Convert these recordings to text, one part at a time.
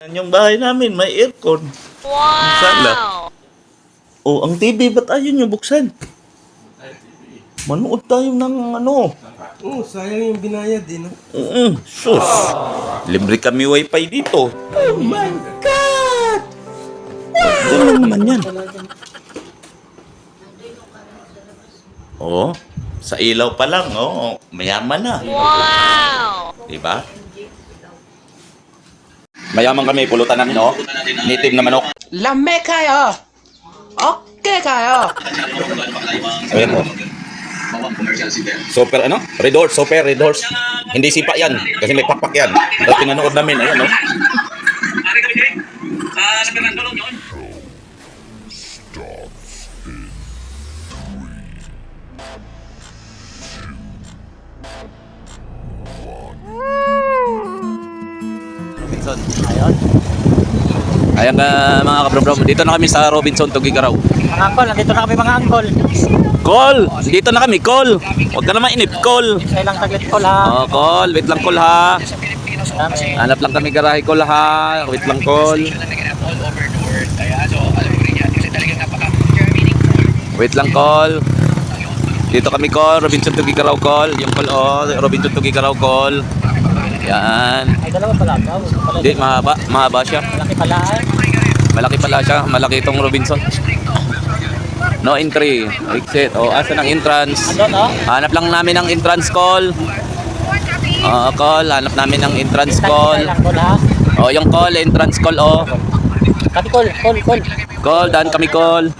Yung bahay namin may aircon. Sala. Oh, ang TV ba't ayaw nyo buksan? Manood tayo ng ano. Oo, sayang yung binayad eh, no? Mm, sus. Libre kami wifi dito. Oh my God! Yan lang naman yan. Oh, sa ilaw pa lang, oh, mayaman na. Wow! Diba? Mayaman kami, pulutan namin, oh. Native na manok. Lame kayo! Okay kayo! Ayan, oh. Super ano? Red horse, super red horse. Hindi sipa yan. Kasi may pakpak yan. Tapos pinanood namin, ayan, oh. Robinson. Ayan ka mga kabrom Dito na kami sa Robinson, Tugigaraw. Mga angkol, nandito na kami mga angkol. Call! Dito na kami, call! Huwag ka na mainip, call! Isa lang taglit ko ha. Oh, call. Wait lang, call ha. Hanap lang kami garahe, call ha. Wait lang, call. Wait lang, call. Dito kami, call. Robinson Tugigaraw, call. Yung call, oh. Robinson Tugigaraw, call. Yan. Ay, dalawa pala. Hindi, mahaba. Mahaba siya. Malaki pala eh. Malaki pala siya. Malaki itong Robinson. No entry. Exit. O, asa ng entrance? Oh. Hanap lang namin ang entrance call. Oo, call. Hanap namin ang entrance call. O, yung call, entrance call, o. Kati call, call, call. Call, daan kami call.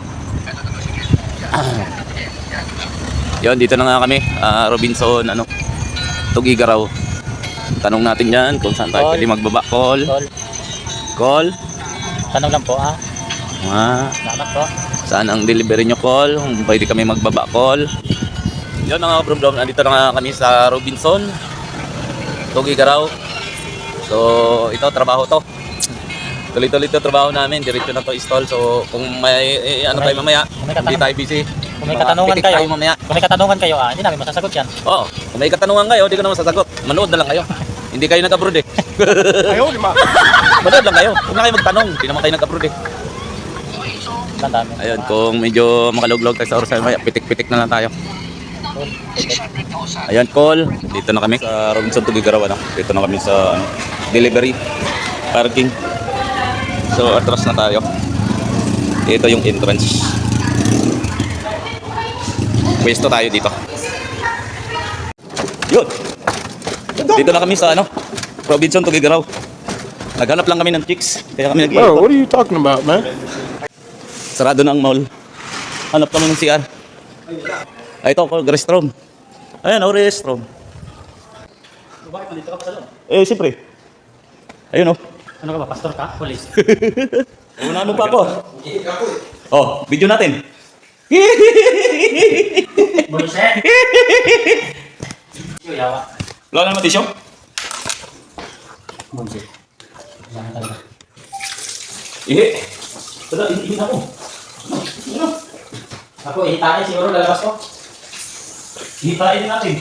Yon, dito na nga kami. Ah, Robinson, ano, Tugigaraw. Tanong natin yan kung saan tayo pwede magbaba. Call. Call. Call. Tanong lang po ha. Ah, Salamat po. saan ang delivery nyo call? Kung pwede kami magbaba call. Yun mga bro nandito na nga kami sa Robinson. Tugigaraw. So, ito, trabaho to. Tuloy-tuloy ito trabaho namin. Diretso na to install. So, kung may eh, ano tayo mamaya, hindi tayo busy. Kung may katanungan kayo, tayo mamaya. kung may katanungan kayo ah, hindi namin masasagot yan. Oo. Kung may katanungan kayo, di ko naman sasagot. Manood na lang kayo. hindi kayo nag-abroad eh. Ayaw, lima. Manood lang kayo. Huwag na kayo magtanong. Hindi naman kayo nag-abroad eh. Ang dami. Ayun, kung medyo makalog-log tayo sa oras mamaya, pitik-pitik na lang tayo. Call. Ayan, call. Dito na kami sa Robinson Tugigaraw. Ano? Dito na kami sa ano, delivery parking. So, atras na tayo. Ito yung entrance. Pwesto tayo dito. Yun. Dito na kami sa ano, Robinson Tugigaraw. Naghanap lang kami ng chicks. Kaya kami nag Bro, what are you talking about, man? Sarado na ang mall. Hanap kami ng CR. Ay, ito, restroom. Ayan, oh, restroom. Bakit nandito ka pa sa loob? Eh, siyempre. Ayun, oh. Ano ka ba? Pastor ka? Police? Una mo pa ako. Oh, video natin. Bulse? Yo, yawa. Wala naman tisyo. Talaga. Ihi. Tara, ihi na. Ano? Ako, ihitain siguro lalabas ko. Ihitain natin.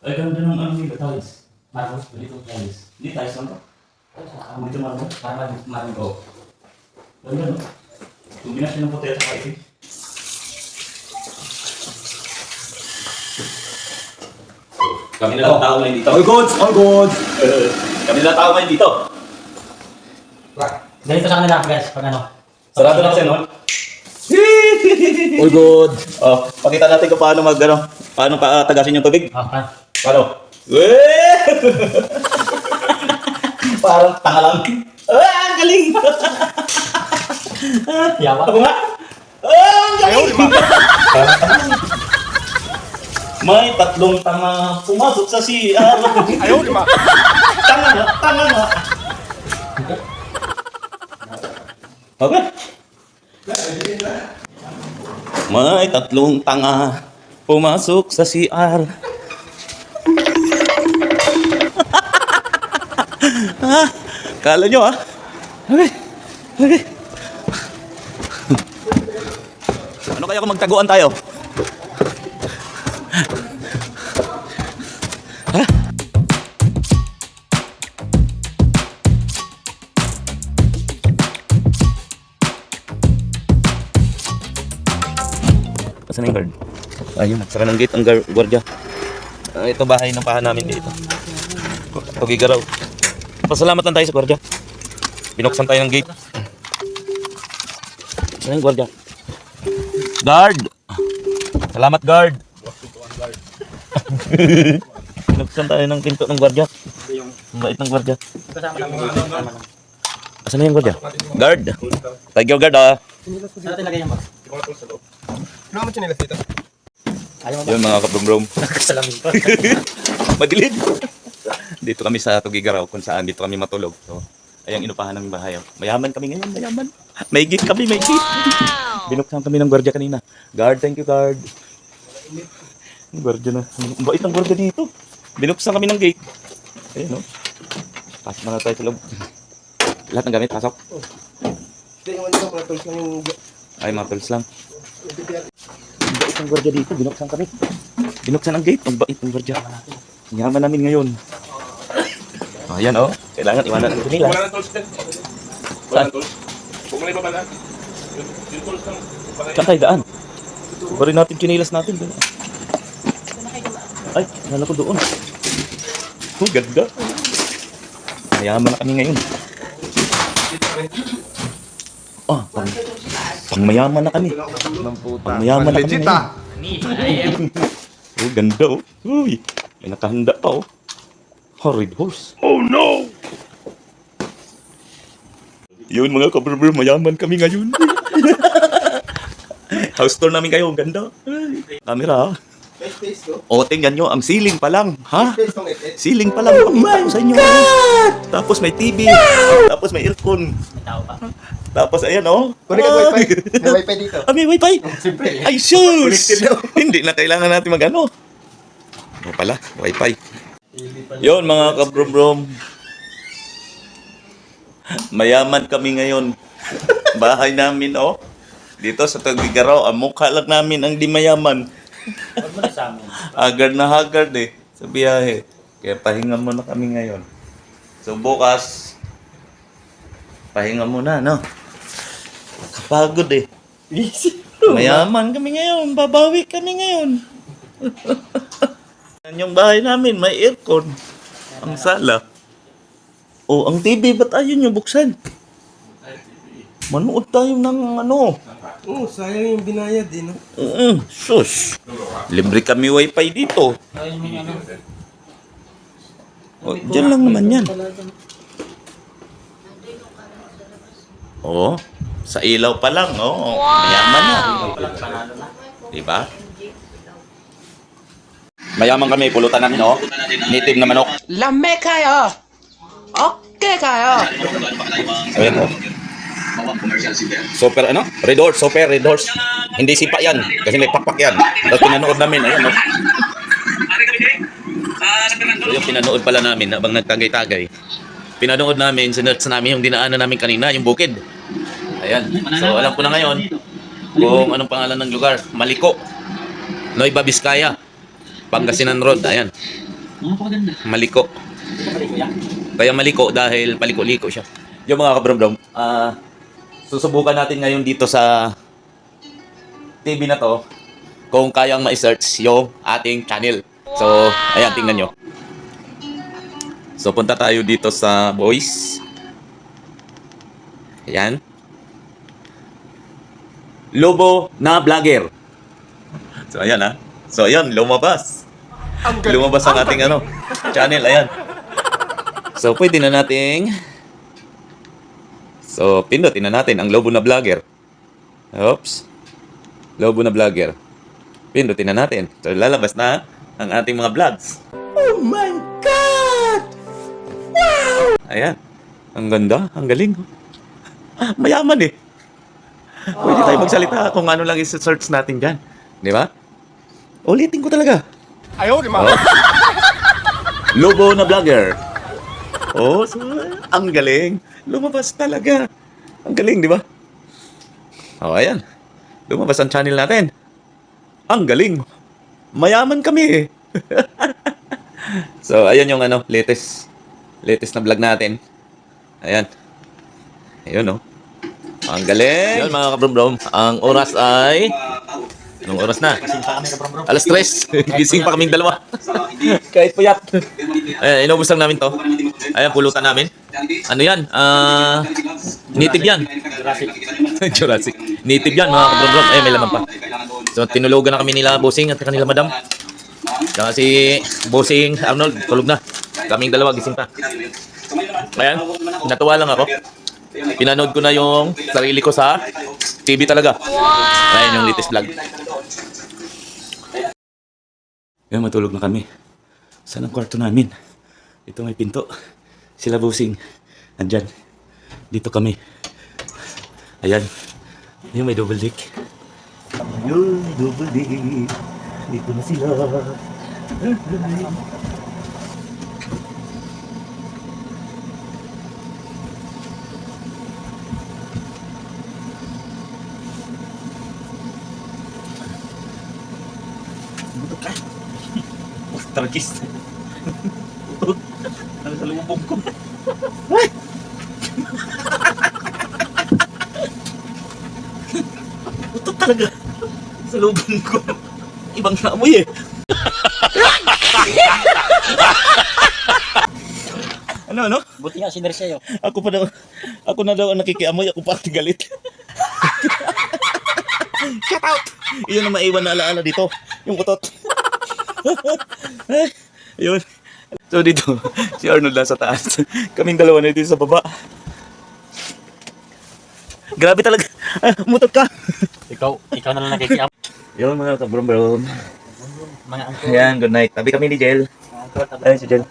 Ay, ganda ng ano nila, tiles. Marcos, dito guys. Hindi, tiles lang to. Dito marmo. Para mag-go. Ganda, no? Kung binasya ng puti at saka itim. Kami na lang tao ngayon dito. All good! All good! kami na lang tao ngayon dito. Ganito sa kanila guys, pag ano. Sarado na kasi, no? All good! Oh, pakita natin kung paano mag, ano, paano pa tagasin yung tubig. Kan. Paano? Weh! Parang tanga lang. Ah, ang galing! Yawa. Ako nga! Ah, ang galing! May tatlong tanga pumasok sa CR. Ayaw, lima. Tanga nga, tanga nga. Okay. May tatlong tanga pumasok sa CR. Ah, kala nyo ah. Okay. Okay. kaya kung magtaguan tayo? Ha? Asan yung guard? Ayun, nagsara ng gate ang guard, gwardiya. Ah, ito bahay ng pahan namin dito. Pagigaraw. Pasalamat lang tayo sa gwardiya. Binuksan tayo ng gate. Saan yung gwardiya? Guard! Salamat, guard! Binuksan tayo ng pinto ng gwardiya. Ang bait ng gwardiya. Asan na yung gwardiya? Guard! Thank you, guard ah. Saan natin lagay yan, boss? Ano naman chinelas dito? Mo? Yun mga kabrom-brom. Kasalamin pa. Madilim. Dito kami sa Tugigaraw kung saan dito kami matulog. So, ayang inupahan ng bahay. oh. Mayaman kami ngayon, mayaman. May gate kami, may gate. Binuksan kami ng gwardiya kanina. Guard, thank you, guard. Gwardiya na. Ang bait ng gwardiya dito. Binuksan kami ng gate. Ayun, no? Pasok na tayo sa loob. Lahat ng gamit, pasok. Yung... Ay, mga tools lang. Ang bait ng gwardiya dito, binuksan kami. Binuksan ang gate, ang bait ng gwardiya. Yaman namin ngayon. Oh, ayan oh. Kailangan iwanan ang nila. Wala na tools din. Wala na tools. Huwag mo na ibabala. Yung, yung tools lang. Saan tayo daan? Bari natin chinilas natin. Doon. Ay, nala ko doon. Oh, ganda. Mayaman na kami ngayon. Oh, pang, pang mayaman na kami. Pang mayaman na kami Legit ngayon. ah. Oh, ganda oh. Uy, may nakahanda pa oh. Horrid horse. Oh no! Yun mga kabrabro, mayaman kami ngayon. House tour namin kayo, ang ganda. Camera to. O, tingnan nyo, ang ceiling pa lang. Ha? Ceiling pa lang. Oh my sa inyo. Tapos may TV. Tapos may aircon. Tapos ayan oh. Kunin ka wifi. May wifi dito. Ah, may wifi. Siyempre. Ay, daw. Hindi na kailangan natin mag-ano. O pala, wifi. Yon mga kabrom-brom. Mayaman kami ngayon. Bahay namin, oh. Dito sa Tagigaraw, ang mukha lang namin ang di mayaman. Mo na haggard eh, sa biyahe. Kaya pahinga muna kami ngayon. So bukas, pahinga muna, no? Kapagod eh. Mayaman kami ngayon, babawi kami ngayon. Yan yung bahay namin, may aircon. Ang sala. Oh, ang TV, ba't ayaw nyo buksan? Manood tayo ng ano. Oo, sayang yung binayad eh, no? Mm, sus. Libre kami wifi dito. Ano. Oh, diyan lang naman yan. Oo. Sa ilaw pa lang, oh. Mayaman na. Walang panalo na. Di ba? Mayaman kami, pulutan namin, oh. Native na manok. Lame kayo. Okay kayo. Ayan, oh. Super, ano? Red horse, super red horse. Hindi sipa yan, kasi may pakpak yan. Tapos pinanood namin, ayan, oh. So, yung pinanood pala namin habang nagtagay-tagay. Pinanood namin, sinerch namin yung dinaanan namin kanina, yung bukid. Ayan. So, alam ko na ngayon kung anong pangalan ng lugar. Maliko. Nueva Vizcaya. Pangasinan Road. Ayan. Maliko. Kaya maliko dahil paliko-liko siya. Yung mga kabrom-brom, ah, susubukan natin ngayon dito sa TV na to kung kayang ma-search yung ating channel. So, ayan, tingnan nyo. So, punta tayo dito sa voice. Ayan. Lobo na vlogger. So, ayan ha. So, ayan, lumabas. Ang galing. Lumabas ang ating ano, channel, ayan. So, pwede na nating So, pindutin na natin ang Lobo na Vlogger. Oops. Lobo na Vlogger. Pindutin na natin. So, lalabas na ang ating mga vlogs. Oh my God! Wow! Ayan. Ang ganda. Ang galing. Ah, mayaman eh. Pwede tayo magsalita kung ano lang isa-search natin dyan. Di ba? Ulitin ko talaga. Ayaw, di ba? Oh. Lobo na vlogger. Oh, so, ang galing. Lumabas talaga. Ang galing, di ba? Oh, ayan. Lumabas ang channel natin. Ang galing. Mayaman kami eh. so, ayan yung ano, latest latest na vlog natin. Ayan. Ayun oh. Ang galing. Yun mga kabrom Ang oras ay... Anong oras na? Alas 3. Gising pa kaming dalawa. Kahit puyat. Ayan, inubos lang namin to. Ayan, pulutan namin. Ano yan? Ah, native yan. Jurassic. Jurassic. Native yan, mga kabrom Ayan, may laman pa. So, tinulugan na kami nila, Bossing, at kanila madam. Tsaka si Bossing Arnold, tulog na. Kaming dalawa, gising pa. Ayan, natuwa lang ako. Pinanood ko na yung sarili ko sa TV talaga. Ayan yung latest vlog. Ayan, matulog na kami. Saan ang kwarto namin? Ito may pinto. Sila Bossing. Andyan. Dito kami. Ayan. Yung may double deck. Ayun, double deck. Dito na sila. Targis. Ano sa lumubog ko? Ito talaga. Sa lubong ko. Ibang naamoy eh. ano, ano? Buti nga sinir sa'yo. Ako pa daw, ako na daw ang nakikiamoy, ako pa ang galit. Shout out! Iyon ang maiwan na alaala dito, yung utot. Ayun. So dito, si Arnold nasa taas. Kaming dalawa na dito sa baba. Grabe talaga. Ah, Mutot ka. Ikaw, ikaw na lang nakikiam. Yun mga kabrom-brom. Mga angkol. Ayan, good night. Tabi kami ni Jel. Angkol. tabi- Ayun si Jen.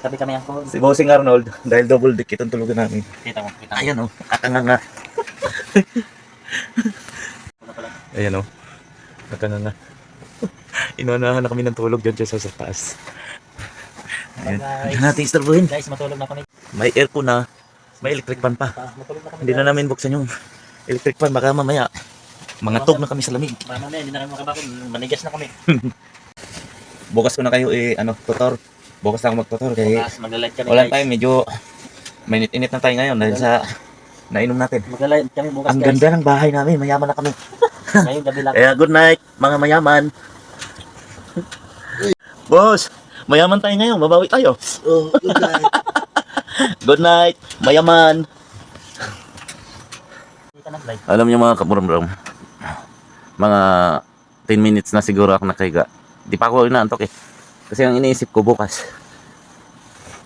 Tabi kami angkol. Si Bossing Arnold, dahil double dick itong tulugan namin. Kita mo, kita mo. Ayan o, oh. Ano pala? Ayan o, nakanganga. Inunahan na kami ng tulog dyan sa, sa taas. Guys. Hindi natin istorbohin. Guys, matulog na kami. May aircon na, may electric fan pa. Ah, matulog na kami. Hindi na namin buksan yung electric fan, baka mamaya mangatog na kami sa lamig. Mama na, hindi na kami makabakon. Manigas na kami. Bukas ko na kayo eh, ano, tutor. Bukas na ako magtutor kaya Bukas, magla-live kami wala guys. tayo, medyo mainit-init na tayo ngayon dahil sa nainom natin. Kami bukas Ang guys. ganda ng bahay namin, mayaman na kami. Ngayong gabi lang. Kaya good night, mga mayaman. Boss, mayaman tayo ngayon, mabawi tayo. Oh, good night. Good night, mayaman. Alam niyo mga kamuram mga 10 minutes na siguro ako nakahiga. Di pa ako inaantok eh. Kasi ang iniisip ko bukas,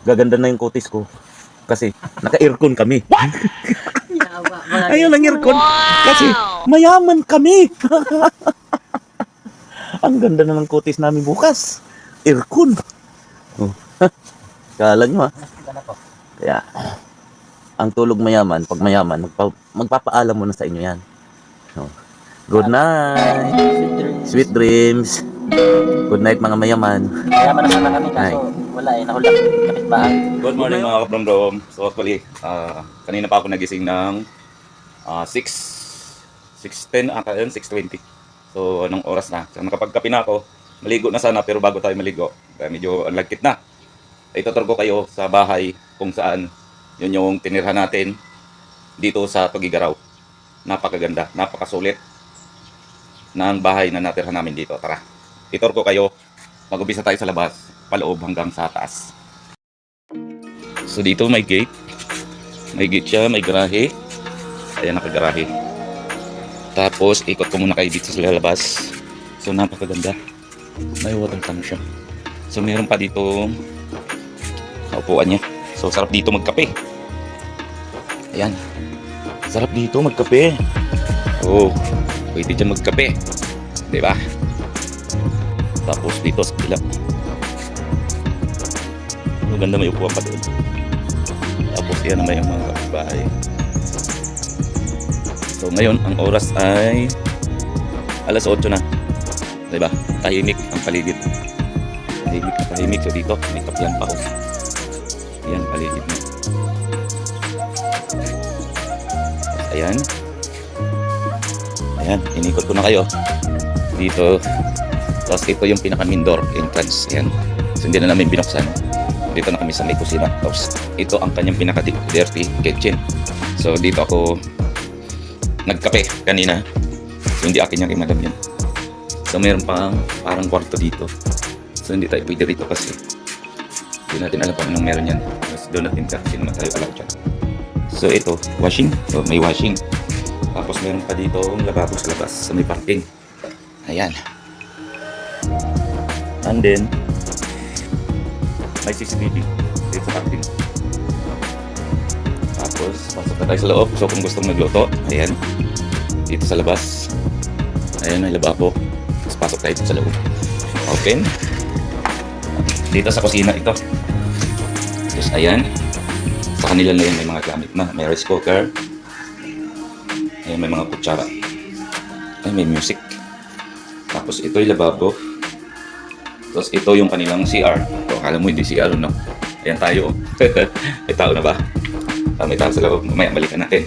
gaganda na yung kutis ko. Kasi naka-aircon kami. Ayun ang aircon. Kasi mayaman kami. ang ganda na ng kutis namin bukas. Aircon. Oh. Kala nyo ha. Po. Kaya, ang tulog mayaman, pag mayaman, magpa, magpapaalam mo na sa inyo yan. So, good night. Sweet dreams. Good night mga mayaman. Kaya na sana kami kaso wala eh. Nahulak. Kapit bahay. Good morning mga kabromdom. So actually, ah, kanina pa ako nagising ng ah, 6, 6.10 ata yun, 6.20. So anong oras na? So nakapagkape na ako. Maligo na sana pero bago tayo maligo, dahil medyo lagkit na. Itutur ko kayo sa bahay kung saan yun yung tinirhan natin dito sa Tugigaraw. Napakaganda, napakasulit ng bahay na natirhan namin dito. Tara, itur ko kayo. Mag-umpisa tayo sa labas, paloob hanggang sa taas. So dito may gate. May gate siya, may garahe. Ayan nakagarahe. Tapos ikot ko muna kayo dito sa labas. So napakaganda. May water tank siya. So meron pa dito upuan niya. So sarap dito magkape. Ayan. Sarap dito magkape. Oh, pwede dyan magkape. ba? Tapos dito sa kabila. Maganda may upuan pa doon. Tapos yan naman yung mga kapitbahay. So ngayon, ang oras ay alas 8 na. Diba? Tahimik ang paligid. Tahimik na tahimik. So dito, may kaplan pa ako. Yan, paligid mo. Ayan. Ayan, inikot ko na kayo. Dito. Tapos ito yung pinaka-main door entrance. Ayan. So hindi na namin binuksan. Dito na kami sa may kusina. Tapos ito ang kanyang pinaka-dirty kitchen. So dito ako nagkape kanina. So hindi akin yung madam yan. So mayroon pang parang kwarto dito. So hindi tayo pwede rito kasi hindi natin alam kung anong meron yan. Tapos doon natin ka kasi naman tayo alam dyan. So ito, washing. So may washing. Tapos meron pa dito ang lababo sa labas sa may parking. Ayan. And then, may CCTV dito sa parking. Tapos, pasok na tayo sa loob. So kung gustong magluto, ayan. Dito sa labas. Ayan, may lababo. Tapos pasok tayo dito sa loob. Open. Dito sa kusina ito. Tapos ayan. Sa kanila na yan may mga gamit na. May rice cooker. Ayan, may mga kutsara. Ay, may music. Tapos ito yung lababo. Tapos ito yung kanilang CR. O, akala mo hindi CR, no? Ayan tayo. may tao na ba? Ah, may tao sa loob. Mamaya balikan natin.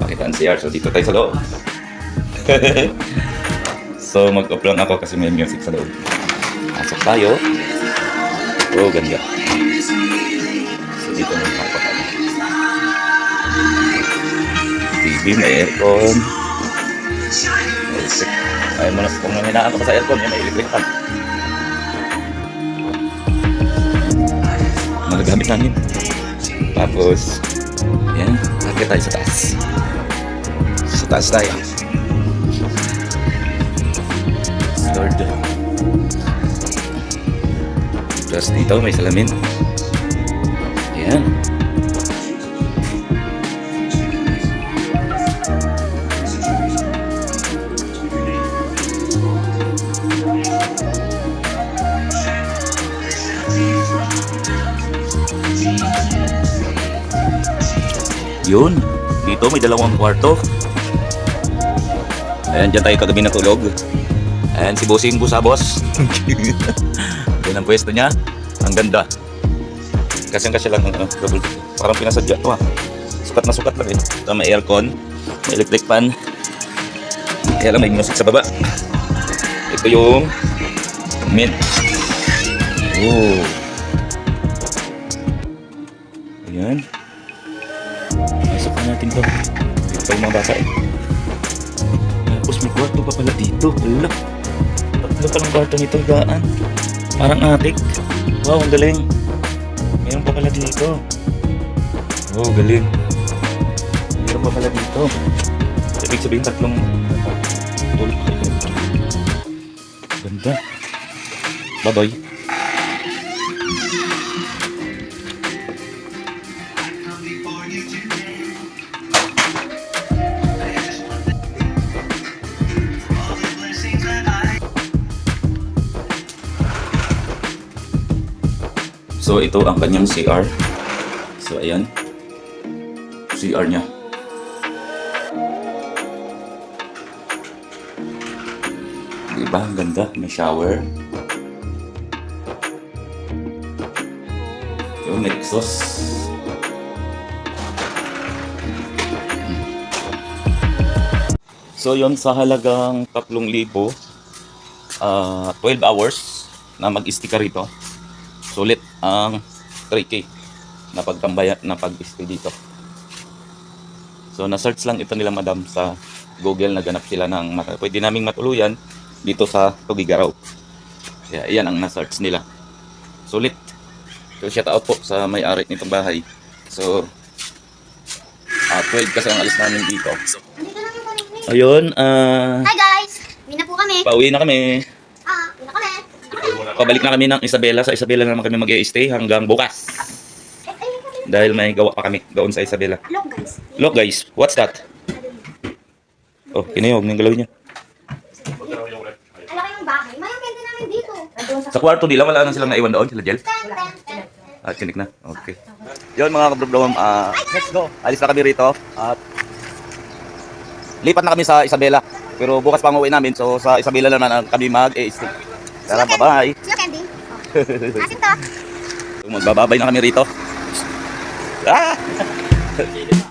Pakita ang CR. So dito tayo sa loob. so mag-off lang ako kasi may music sa loob. Pasok tayo. Oh, ganda. So dito na yung. TV, may aircon. Electric. Ay, mo na, kung nanginaan ko pa sa aircon, yan, may electric fan. Magagamit namin. Tapos, yan, akit tayo sa taas. Sa taas tayo. Lord. Tapos dito may salamin. Ayan. Yun. Dito may dalawang kwarto. Ayan, dyan tayo kagabi natulog. Ayan, si Bossing Busabos. Yan ang pwesto niya. Ang ganda. Kasi kasi lang, ano, double, parang pinasadya to ha. Sukat na sukat lang eh. Ito may aircon, may electric fan. Kaya lang may music sa baba. Ito yung mint. Oh. Ayan. Natin to. Dito pa yung mga bata eh. Tapos may kwarto pa pala dito. Wala. Tatlo pa lang kwarto nito. Gaan. Parang attic. Wow, ang galing. Meron pa pala dito. Wow, galing. Meron pa pala dito. Ibig sabihin tatlong tulog. Ganda. Bye-bye. So ito ang kanyang CR. So ayan. CR niya. Diba? Ang ganda. May shower. Yung exhaust. So yon sa halagang 3,000 ah 12 hours na mag-stay ka rito. Sulit ang 3K na pagtambayan na pag-stay dito. So na-search lang ito nila madam sa Google naganap sila ng pwede naming matuluyan dito sa Tugigaraw. Kaya iyan ang na-search nila. Sulit. So shout out po sa may-ari nitong bahay. So ah 12 kasi ang alis namin dito. Ayun, ah Hi guys! Uwi na po kami. pauwi na kami. Ah, uwi na kami. Pabalik na kami ng Isabela. Sa Isabela na naman kami mag-stay hanggang bukas. Dahil may gawa pa kami doon sa Isabela. Look guys. Look guys, what's that? Oh, kinayog ng galaw niya. Ang laki ng bahay. May benta namin dito. Sa kwarto, di lang wala na silang naiwan doon, sila Jel. Ah, chinik na. Okay. Yun mga kabrobrom, ah, let's go. Alis na kami rito at lipat na kami sa Isabela. Pero bukas pa ang uwi namin, so sa Isabela na naman kami mag-stay. Tara, bye-bye. Sino candy? Asin to. Magbababay na kami rito. Ah!